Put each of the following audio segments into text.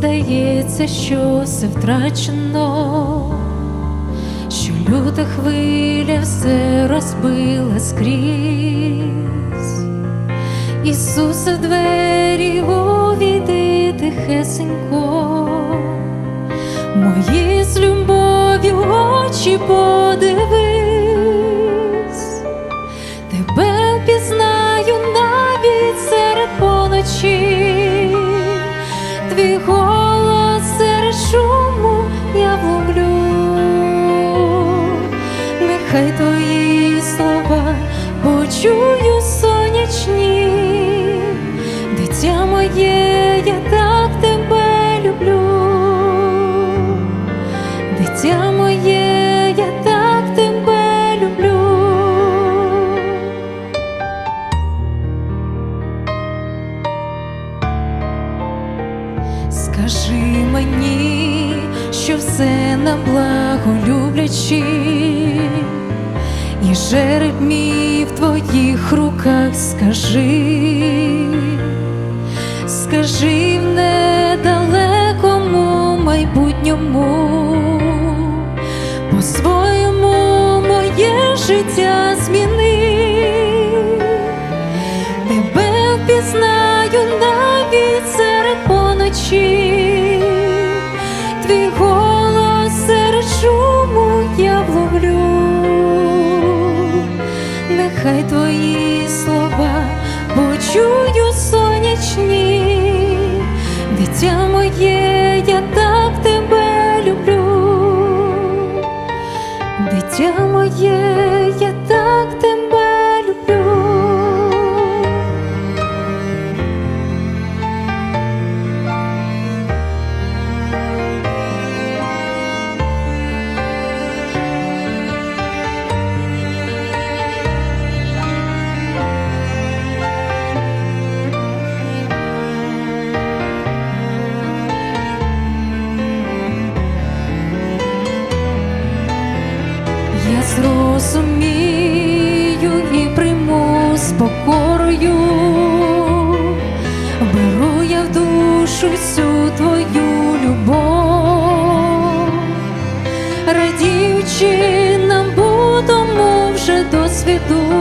здається, що все втрачено, що люта хвиля все розбила скрізь. Ісусе, в двері увійди тихесенько, мої з любов'ю очі подивись, тебе пізнаю навіть серед поночі, твій голос серед шуму я вловлю, нехай твої слова почую сонячні, дитя моє, я так тебе люблю, дитя моє, я так Скажи мені, що все на благо люблячи, і жереб мій в твоїх руках скажи, скажи в недалекому майбутньому, по-своєму моє життя твій голос серед шуму я вловлю, нехай твої слова почую сонячні, дитя моє, я так тебе люблю, дитя моє, я так покорою, беру я в душу всю твою любов, радіючи будемо вже досвіду,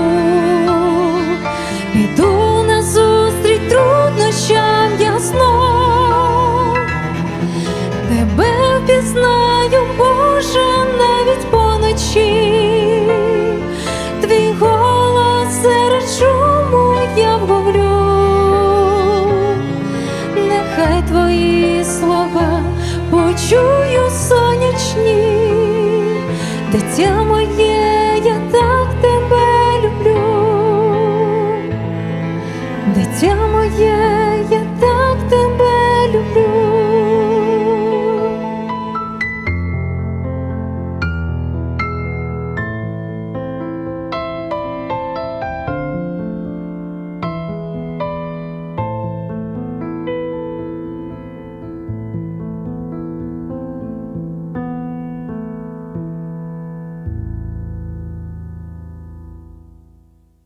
чую сонячні, дитя моє.